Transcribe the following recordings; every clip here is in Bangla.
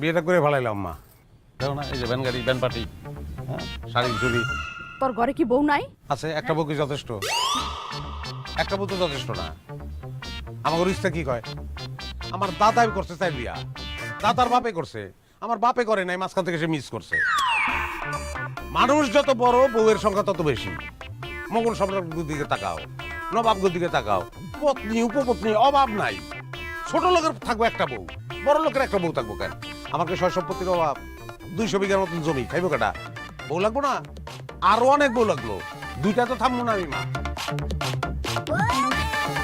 বিয়েটা করে ভালাইলাম মা। দেখো না এই যে ভ্যান গাড়ি ভ্যান পার্টি হ্যাঁ? শাড়ি চুরি তোর ঘরে কি বউ নাই? আছে একটা বউ কি যথেষ্ট? একটা বউ তো যথেষ্ট না। আমার ইচ্ছা কি কয়? আমার দাদাই করছে চাই বিয়া। দাদার বাপে করছে। আমার বাপে করে নাই মাঝখান থেকে সে মিস করছে। মানুষ যত বড় বউয়ের সংখ্যা তত বেশি। মগন সম্রাটগুর দিকে তাকাও নবাবগুর দিকে তাকাও। পত্নী উপপত্নী অভাব নাই। ছোট লোকের থাকব একটা বউ। বড় লোকের একটা বউ থাকব কেন? আমাকে সয় সম্পত্তির অভাব। দুইশো বিঘার মতন জমি খাইবো কেটা? বউ লাগবো না? আরও অনেক বউ লাগল দুইটা তো থামবো না আমি মা।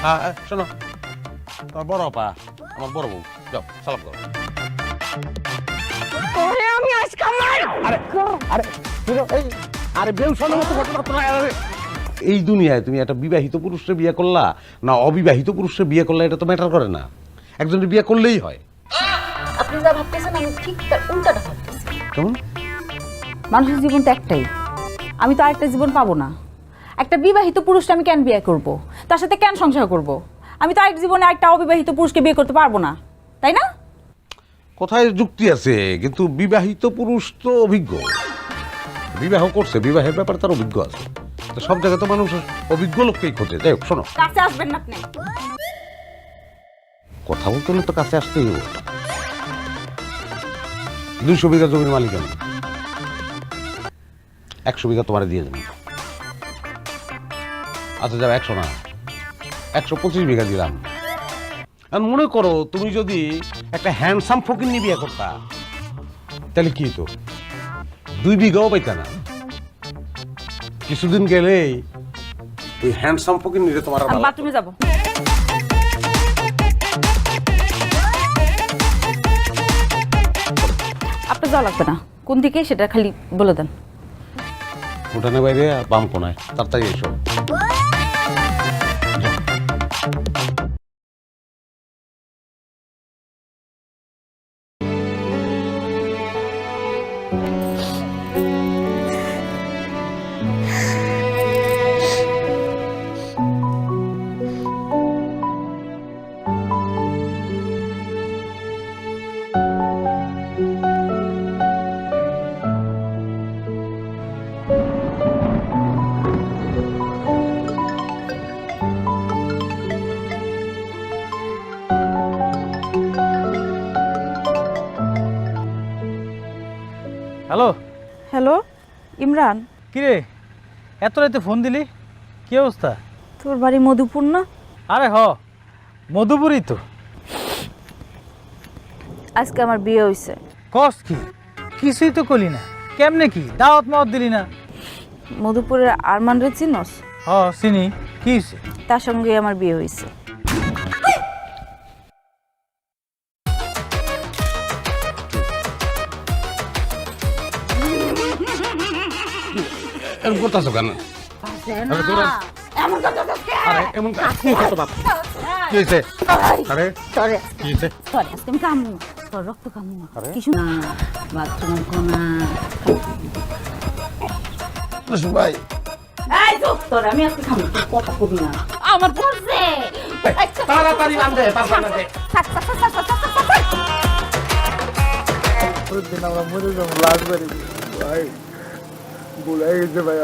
হ্যাঁ হ্যাঁ, শোনো। তোমার বড় আপা আমার বড় বউ। যাও সালাম করো। তোরে আমি আজকে মার আরে আরে শুনো, এই আরে বেউ শোনো মতো ঘটনা তো না, আরে। এই দুনিয়ায় তুমি একটা বিবাহিত পুরুষের বিয়ে করলা না অবিবাহিত পুরুষের বিয়ে করলা এটা তো ম্যাটার করে না। একজনের বিয়ে করলেই হয়। আপনি যা ভাবতেছেন আমি ঠিক তার উল্টাটা ভাবতেছি। কেমন? মানুষের জীবন তো একটাই। আমি তো আরেকটা জীবন পাবো না। একটা বিবাহিত পুরুষকে আমি কেন বিয়ে করব? তার সাথে কেন সংসার করব? আমি তো আরেক জীবনে একটা অবিবাহিত পুরুষকে বিয়ে করতে পারব না। তাই না? কোথায় যুক্তি আছে কিন্তু বিবাহিত পুরুষ তো অভিজ্ঞ। বিবাহ করছে বিবাহের ব্যাপারে তার অভিজ্ঞ আছে। তো সব জায়গায় তো মানুষ অভিজ্ঞ লোককেই খোঁজে। যাই হোক শোনো। কাছে আসবেন না আপনি। কথা বলতে হলে তো কাছে আসতেই হবে। দুইশো বিঘা জমির মালিক আমি। একশো বিঘা তোমার দিয়ে দেবেন আচ্ছা যাও একশো না একশো পঁচিশ বিঘা দিলাম। আর মনে করো তুমি যদি একটা হ্যান্ডসাম ফকির বিয়ে করতা তাহলে কি তো দুই বিঘাও পাইতা না। কিছুদিন গেলেই ওই হ্যান্ডসাম ফকির নিয়ে তোমার বাথরুমে যাব। যাওয়া লাগবে না। কোন দিকে, সেটা খালি বলে দেন। উঠানের বাইরে বাম কোনায়। তাড়াতাড়ি এসো। হ্যালো ইমরান। কিরে এত রাতে ফোন দিলি? কি অবস্থা? তোর বাড়ি মধুপুর না? আরে হ মধুপুরই তো। আজকে আমার বিয়ে হয়েছে কস কি? কিছুই তো করলি না। কেমনে কি? দাওয়াত মাওয়াত দিলি না? মধুপুরের আরমান রে চিনস? হ চিনি। কি তার সঙ্গে আমার বিয়ে হয়েছে এরকম করতেছো কেন? আরে তোরা আরে এমন কি কত বাপ কি হয়েছে আরে তোরে কি হয়েছে তোরে আজকে কামু। তোর রক্ত কামু কিছু না কোনা। ভাই। এই আমি আজকে খামু কথা কবি না। আমার তাড়াতাড়ি আমরা মরে যাব লাশ বাড়ি। ভাই। ভুলে গেছে ভাই